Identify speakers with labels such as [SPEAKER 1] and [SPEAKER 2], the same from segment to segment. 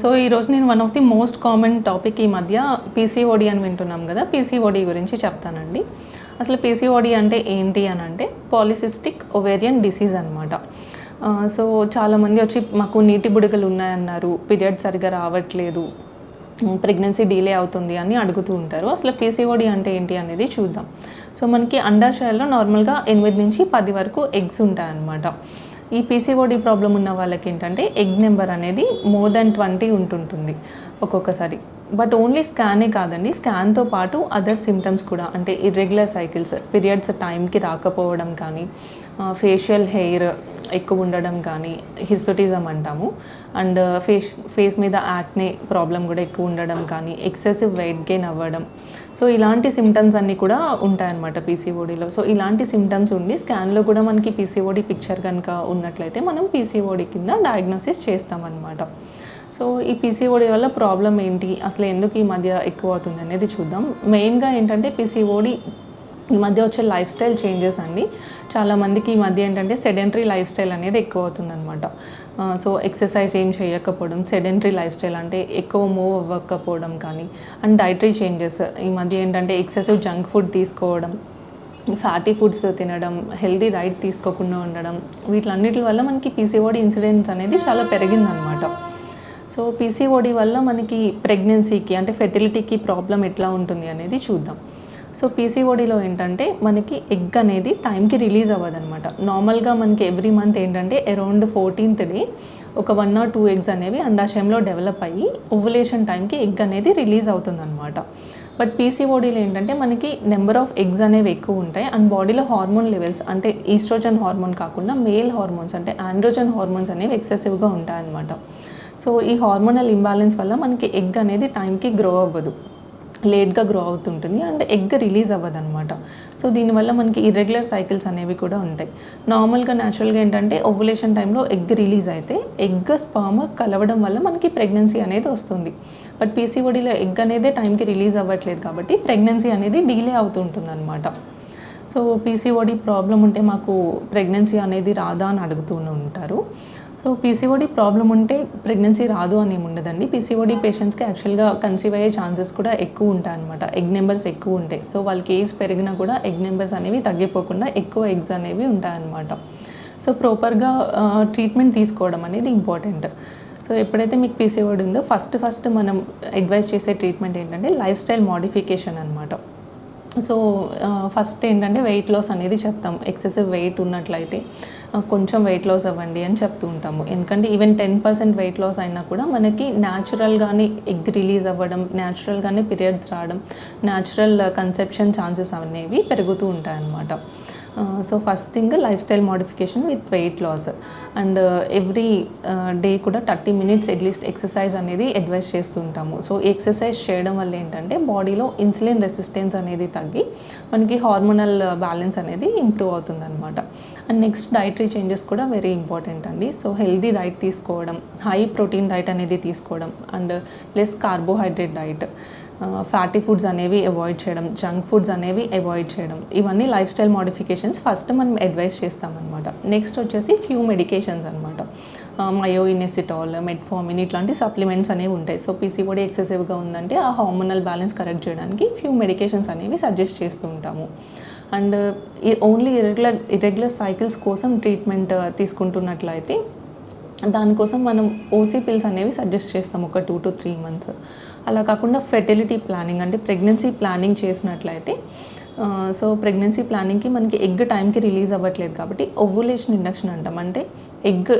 [SPEAKER 1] So ఈరోజు నేను one of the most common topic ఈ మధ్య పీసీఓడి అని వింటున్నాం కదా. పీసీఓడి గురించి చెప్తానండి. అసలు పీసీఓడి అంటే ఏంటి అని అంటే పాలిసిస్టిక్ ఒవేరియన్ డిసీజ్ అనమాట సో చాలామంది వచ్చి మాకు నీటి బుడగలు ఉన్నాయన్నారు. పీరియడ్ సరిగా రావట్లేదు. ప్రెగ్నెన్సీ డిలే అవుతుంది అని అడుగుతూ ఉంటారు. అసలు పీసీఓడి అంటే ఏంటి అనేది చూద్దాం. సో మనకి అండాశయాల్లో నార్మల్గా ఎనిమిది నుంచి పది వరకు ఎగ్స్ ఉంటాయన్నమాట. ఈ పీసీఓడి ప్రాబ్లం ఉన్న వాళ్ళకి ఏంటంటే ఎగ్ నెంబర్ అనేది మోర్ దెన్ ట్వంటీ ఉంటుంటుంది ఒక్కొక్కసారి. బట్ ఓన్లీ స్కానే కాదండి స్కాన్తో పాటు అదర్ సిమ్టమ్స్ కూడా అంటే ఇర్రెగ్యులర్ సైకిల్స్ పీరియడ్స్ టైంకి రాకపోవడం కానీ ఫేషియల్ హెయిర్ ఎక్కువ ఉండడం కానీ హిస్టోటిజం అంటాము. అండ్ ఫేస్ ఫేస్ మీద యాక్నే ప్రాబ్లం కూడా ఎక్కువ ఉండడం కానీ ఎక్సెసివ్ వెయిట్ గెయిన్ అవ్వడం. సో ఇలాంటి సిమ్టమ్స్ అన్నీ కూడా ఉంటాయన్నమాట పీసీఓడిలో సో ఇలాంటి సిమ్టమ్స్ ఉండి స్కాన్లో కూడా మనకి పీసీఓడి పిక్చర్ కనుక ఉన్నట్లయితే మనం పీసీఓడి కింద డయాగ్నోసిస్ చేస్తామన్నమాట. సో ఈ పీసీఓడి వల్ల ప్రాబ్లం ఏంటి? అసలు ఎందుకు ఈ మధ్య ఎక్కువ అవుతుంది అనేది చూద్దాం. మెయిన్గా ఏంటంటే పీసీఓడి ఈ మధ్య వచ్చే లైఫ్ స్టైల్ చేంజెస్ అండి. చాలామందికి ఈ మధ్య ఏంటంటే సెడెంటరీ లైఫ్ స్టైల్ అనేది ఎక్కువ అవుతుందన్నమాట. సో ఎక్సర్సైజ్ ఏం చేయకపోవడం సెడెంటరీ లైఫ్ స్టైల్ అంటే ఎక్కువ మూవ్ అవ్వకపోవడం కానీ అండ్ డైటరీ చేంజెస్. ఈ మధ్య ఏంటంటే ఎక్సెసివ్ జంక్ ఫుడ్ తీసుకోవడం ఫ్యాటీ ఫుడ్స్ తినడం హెల్దీ డైట్ తీసుకోకుండా ఉండడం వీటిలన్నిటి వల్ల మనకి పీసీఓడి ఇన్సిడెంట్స్ అనేది చాలా పెరిగిందనమాట సో పీసీఓడి వల్ల మనకి ప్రెగ్నెన్సీకి అంటే ఫెర్టిలిటీకి ప్రాబ్లం ఎట్లా ఉంటుంది అనేది చూద్దాం. సో పీసీఓడిలో ఏంటంటే మనకి ఎగ్ అనేది టైంకి రిలీజ్ అవ్వదన్నమాట. నార్మల్గా మనకి ఎవ్రీ మంత్ ఏంటంటే అరౌండ్ ఫోర్టీన్త్ డే ఒక వన్ ఆర్ టూ ఎగ్స్ అనేవి అండాశయంలో డెవలప్ అయ్యి ఓవులేషన్ టైంకి ఎగ్ అనేది రిలీజ్ అవుతుందన్నమాట. బట్ పీసీఓడీలో ఏంటంటే మనకి నెంబర్ ఆఫ్ ఎగ్స్ అనేవి ఎక్కువ ఉంటాయి. అండ్ బాడీలో హార్మోన్ లెవెల్స్ అంటే ఈస్ట్రోజన్ హార్మోన్ కాకుండా మేల్ హార్మోన్స్ అంటే ఆండ్రోజన్ హార్మోన్స్ అనేవి ఎక్సెసివ్గా ఉంటాయన్నమాట. సో ఈ హార్మోనల్ ఇంబ్యాలెన్స్ వల్ల మనకి ఎగ్ అనేది టైంకి గ్రో అవ్వదు. లేట్గా గ్రో అవుతుంటుంది అండ్ ఎగ్ రిలీజ్ అవ్వదు అనమాట సో దీనివల్ల మనకి ఇర్రెగ్యులర్ సైకిల్స్ అనేవి కూడా ఉంటాయి. నార్మల్గా న్యాచురల్గా ఏంటంటే ఓవులేషన్ టైంలో ఎగ్ రిలీజ్ అయితే ఎగ్ స్పర్మ్ కలవడం వల్ల మనకి ప్రెగ్నెన్సీ అనేది వస్తుంది. బట్ పీసీఓడిలో ఎగ్ అనేది టైంకి రిలీజ్ అవ్వట్లేదు కాబట్టి ప్రెగ్నెన్సీ అనేది డీలే అవుతుంటుంది అనమాట సో పీసీఓడి ప్రాబ్లం ఉంటే మాకు ప్రెగ్నెన్సీ అనేది రాదా అని అడుగుతూనే ఉంటారు. సో పీసీఓడి ప్రాబ్లం ఉంటే ప్రెగ్నెన్సీ రాదు అని ఉండదండి. పీసీఓడి పేషెంట్స్కి యాక్చువల్గా కన్సీవ్ అయ్యే ఛాన్సెస్ కూడా ఎక్కువ ఉంటాయి అనమాట ఎగ్ నెంబర్స్ ఎక్కువ ఉంటాయి. సో వాళ్ళకి ఏజ్ పెరిగినా కూడా ఎగ్ నెంబర్స్ అనేవి తగ్గిపోకుండా ఎక్కువ ఎగ్స్ అనేవి ఉంటాయన్నమాట సో ప్రాపర్గా ట్రీట్మెంట్ తీసుకోవడం అనేది ఇంపార్టెంట్ సో ఎప్పుడైతే మీకు పీసీఓడి ఉందో ఫస్ట్ ఫస్ట్ మనం అడ్వైస్ చేసే ట్రీట్మెంట్ ఏంటంటే లైఫ్ స్టైల్ మోడిఫికేషన్ అనమాట సో ఫస్ట్ ఏంటంటే వెయిట్ లాస్ అనేది చెప్తాం. ఎక్సెసివ్ వెయిట్ ఉన్నట్లయితే. కొంచెం వెయిట్ లాస్ అవ్వండి అని చెప్తూ ఉంటాము. ఎందుకంటే even ten percent weight loss అయినా కూడా మనకి న్యాచురల్గానే ఎగ్ రిలీజ్ అవ్వడం న్యాచురల్గానే పీరియడ్స్ రావడం న్యాచురల్ కన్సెప్షన్ ఛాన్సెస్ అనేవి పెరుగుతూ ఉంటాయన్నమాట. So first thing lifestyle modification with weight loss and every day కూడా thirty minutes at least exercise అనేది అడ్వైస్ చేస్తుంటాము సో ఎక్సర్సైజ్ చేయడం వల్ల ఏంటంటే బాడీలో ఇన్సులిన్ రెసిస్టెన్స్ అనేది తగ్గి మనకి హార్మోనల్ బ్యాలెన్స్ అనేది ఇంప్రూవ్ అవుతుంది అనమాట అండ్ నెక్స్ట్ డైటరీ చేంజెస్ కూడా వెరీ ఇంపార్టెంట్ అండి సో హెల్దీ డైట్ తీసుకోవడం హై ప్రోటీన్ డైట్ అనేది తీసుకోవడం and less carbohydrate diet fatty foods అనేవి అవాయిడ్ చేయడం జంక్ ఫుడ్స్ అనేవి అవాయిడ్ చేయడం. ఇవన్నీ లైఫ్ స్టైల్ మోడిఫికేషన్స్ ఫస్ట్ మనం అడ్వైస్ చేస్తామన్నమాట. నెక్స్ట్ వచ్చేసి ఫ్యూ మెడికేషన్స్ అనమాట మయో ఇనెసిటాల్ మెట్ఫామిన్ ఇట్లాంటి సప్లిమెంట్స్ అనేవి ఉంటాయి. సో పీసీఓడి ఎక్సెసివ్గా ఉందంటే ఆ హార్మోనల్ బ్యాలెన్స్ కరెక్ట్ చేయడానికి ఫ్యూ మెడికేషన్స్ అనేవి సజెస్ట్ చేస్తూ ఉంటాము. And only irregular irregular cycles కోసం ట్రీట్మెంట్ తీసుకుంటున్నట్లయితే దానికోసం మనం ఓసీ పిల్స్ అనేవి సజెస్ట్ చేస్తాం ఒక టూ టు త్రీ మంత్స్ అలా కాకుండా ఫెర్టిలిటీ ప్లానింగ్ అంటే ప్రెగ్నెన్సీ ప్లానింగ్ చేసినట్లయితే సో ప్రెగ్నెన్సీ ప్లానింగ్కి మనకి ఎగ్ టైంకి రిలీజ్ అవ్వట్లేదు కాబట్టి ఓవ్యులేషన్ ఇండక్షన్ అంటాం. అంటే ఎగ్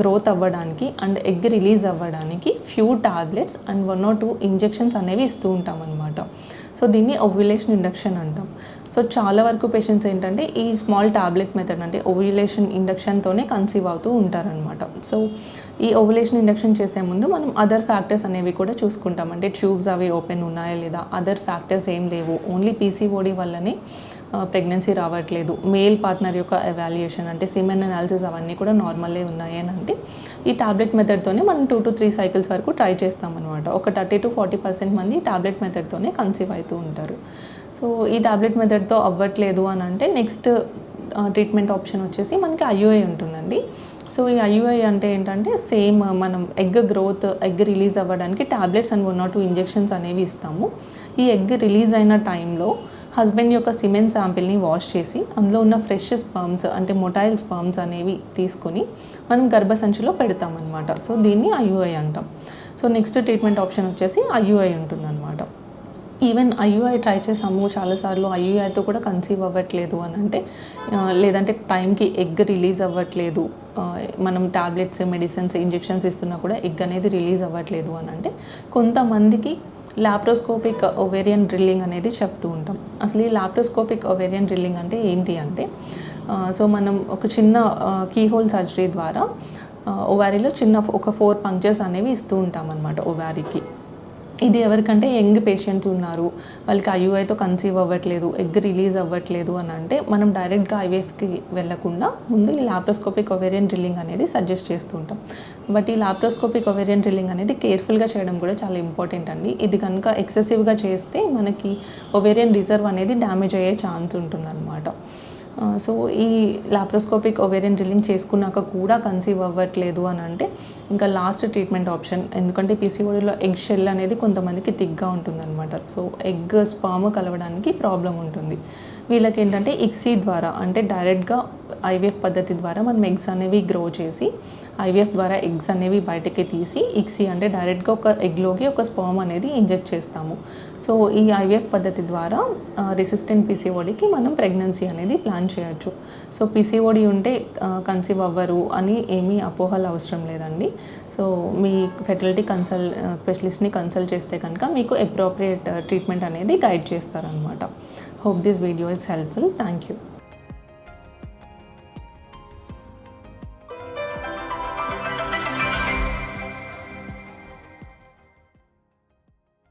[SPEAKER 1] గ్రోత్ అవ్వడానికి అండ్ ఎగ్ రిలీజ్ అవ్వడానికి few tablets and one or two injections అనేవి ఇస్తూ ఉంటాం అనమాట సో దీన్ని ఓవ్యులేషన్ ఇండక్షన్ అంటాం. సో చాలా వరకు పేషెంట్స్ ఏంటంటే ఈ స్మాల్ టాబ్లెట్ మెథడ్ అంటే ఓవ్యులేషన్ ఇండక్షన్తోనే కన్సీవ్ అవుతూ ఉంటారనమాట సో ఈ ఓవ్యులేషన్ ఇండక్షన్ చేసే ముందు మనం అదర్ ఫ్యాక్టర్స్ అనేవి కూడా చూసుకుంటాం. అంటే ట్యూబ్స్ అవి ఓపెన్ ఉన్నాయా లేదా? అదర్ ఫ్యాక్టర్స్ ఏం లేవు. ఓన్లీ పీసీఓడి వల్లనే ప్రెగ్నెన్సీ రావట్లేదు. మేల్ పార్ట్నర్ యొక్క ఎవాల్యుయేషన్ అంటే సిమెన్ అనాలిసిస్ అవన్నీ కూడా నార్మలే ఉన్నాయి అని అంటే ఈ టాబ్లెట్ మెథడ్తోనే మనం టూ టు త్రీ సైకిల్స్ వరకు ట్రై చేస్తామన్నమాట. ఒక థర్టీ టు ఫార్టీ పర్సెంట్ మంది టాబ్లెట్ మెథడ్తోనే కన్సీవ్ అవుతూ ఉంటారు. సో ఈ టాబ్లెట్ మెథడ్తో అవ్వట్లేదు అని అంటే నెక్స్ట్ ట్రీట్మెంట్ ఆప్షన్ వచ్చేసి మనకి ఐయుఐ ఉంటుందండి. సో ఈ ఐయుఐ అంటే ఏంటంటే సేమ్ మనం ఎగ్ గ్రోత్ ఎగ్ రిలీజ్ అవ్వడానికి tablets and one or two injections అనేవి ఇస్తాము. ఈ ఎగ్ రిలీజ్ అయిన టైంలో హస్బెండ్ యొక్క సిమెంట్ శాంపిల్ని వాష్ చేసి అందులో ఉన్న ఫ్రెష్ స్పర్మ్స్ అంటే మొటైల్ స్పర్మ్స్ అనేవి తీసుకొని మనం గర్భసంచిలో పెడతామన్నమాట. సో దీన్ని ఐయుఐ అంటాం. సో నెక్స్ట్ ట్రీట్మెంట్ ఆప్షన్ వచ్చేసి ఐయుఐ ఉంటుందన్నమాట. ఈవెన్ ఐయుఐ ట్రై చేసాము చాలాసార్లు ఐయుఐతో కూడా కన్సీవ్ అవ్వట్లేదు అని అంటే లేదంటే టైంకి ఎగ్ రిలీజ్ అవ్వట్లేదు. మనం టాబ్లెట్స్ మెడిసిన్స్ ఇంజెక్షన్స్ ఇస్తున్నా కూడా ఎగ్ అనేది రిలీజ్ అవ్వట్లేదు అని అంటే కొంతమందికి లాప్రోస్కోపిక్ ఒవేరియన్ డ్రిల్లింగ్ అనేది చెప్తూ ఉంటాం. అసలు ఈ లాప్రోస్కోపిక్ ఒవేరియన్ డ్రిల్లింగ్ అంటే ఏంటి అంటే సో మనం ఒక చిన్న కీహోల్ సర్జరీ ద్వారా ఓవారీలో చిన్న ఒక ఫోర్ పంక్చర్స్ అనేవి ఇస్తూ ఉంటాం అనమాట ఓవారీకి ఇది ఎవరికంటే యంగ్ పేషెంట్స్ ఉన్నారు. వాళ్ళకి ఐయుఐతో కన్సీవ్ అవ్వట్లేదు ఎగ్ రిలీజ్ అవ్వట్లేదు అని అంటే మనం డైరెక్ట్గా ఐవీఎఫ్కి వెళ్ళకుండా ముందు ఈ లాప్రోస్కోపిక్ ఒవేరియన్ డ్రిల్లింగ్ అనేది సజెస్ట్ చేస్తుంటాం బట్ ఈ లాప్రోస్కోపిక్ ఒవేరియన్ డ్రిల్లింగ్ అనేది కేర్ఫుల్గా చేయడం కూడా చాలా ఇంపార్టెంట్ అండి. ఇది కనుక ఎక్సెసివ్గా చేస్తే మనకి ఒవేరియన్ రిజర్వ్ అనేది డ్యామేజ్ అయ్యే ఛాన్స్ ఉంటుందన్నమాట. సో ఈ లాప్రోస్కోపిక్ ఒవేరియన్ డ్రిల్లింగ్ చేసుకున్నాక కూడా కన్సీవ్ అవ్వట్లేదు అని అంటే ఇంకా లాస్ట్ ట్రీట్మెంట్ ఆప్షన్ ఎందుకంటే పీసీఓడిలో ఎగ్ షెల్ అనేది కొంతమందికి థిక్గా ఉంటుందన్నమాట. సో ఎగ్ స్పామ్ కలవడానికి ప్రాబ్లం ఉంటుంది. వీళ్ళకి ఏంటంటే ఇక్సీ ద్వారా అంటే డైరెక్ట్గా ఐవీఎఫ్ పద్ధతి ద్వారా మనం ఎగ్స్ అనేవి గ్రో చేసి ఐవీఎఫ్ ద్వారా ఎగ్స్ అనేవి బయటకి తీసి ఇక్సీ అంటే డైరెక్ట్గా ఒక ఎగ్లోకి ఒక స్పర్మ్ అనేది ఇంజెక్ట్ చేస్తాము. సో ఈ ఐవీఎఫ్ పద్ధతి ద్వారా రెసిస్టెంట్ పీసీఓడికి మనం ప్రెగ్నెన్సీ అనేది ప్లాన్ చేయొచ్చు. సో పీసీఓడి ఉంటే కన్సీవ్ అవ్వరు అని ఏమీ అపోహలు అవసరం లేదండి. సో మీ ఫెర్టిలిటీ కన్సల్ స్పెషలిస్ట్ని కన్సల్ట్ చేస్తే కనుక మీకు అప్రోప్రియేట్ ట్రీట్మెంట్ అనేది గైడ్ చేస్తారనమాట hope this video is helpful thank you